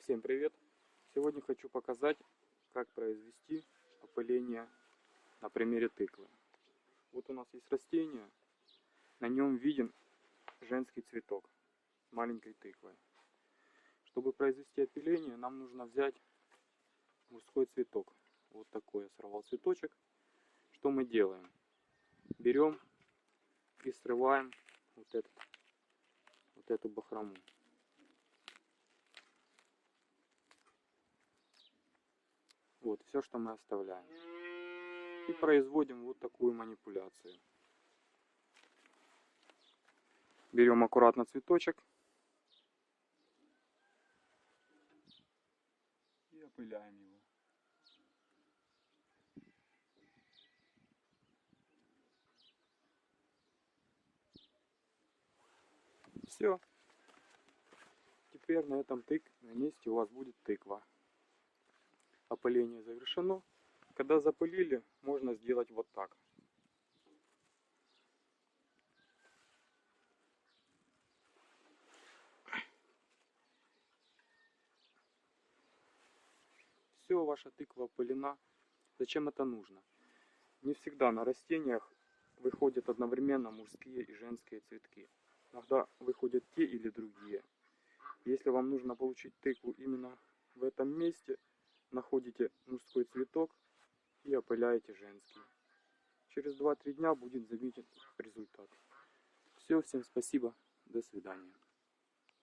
Всем привет! Сегодня хочу показать, как произвести опыление на примере тыквы. Вот у нас есть растение, на нем виден женский цветок маленькой тыквой. Чтобы произвести опыление, нам нужно взять мужской цветок. Вот такой я сорвал цветочек. Что мы делаем? Берем и срываем вот, этот, вот эту бахрому. Вот, все, что мы оставляем. И производим вот такую манипуляцию. Берем аккуратно цветочек. И опыляем его. Все. Теперь на этом тык, на месте у вас будет тыква опыление завершено. Когда запылили, можно сделать вот так. Все, ваша тыква опылена. Зачем это нужно? Не всегда на растениях выходят одновременно мужские и женские цветки. Иногда выходят те или другие. Если вам нужно получить тыкву именно в этом месте, находите мужской цветок и опыляете женский. Через 2-3 дня будет заметен результат. Все, всем спасибо, до свидания.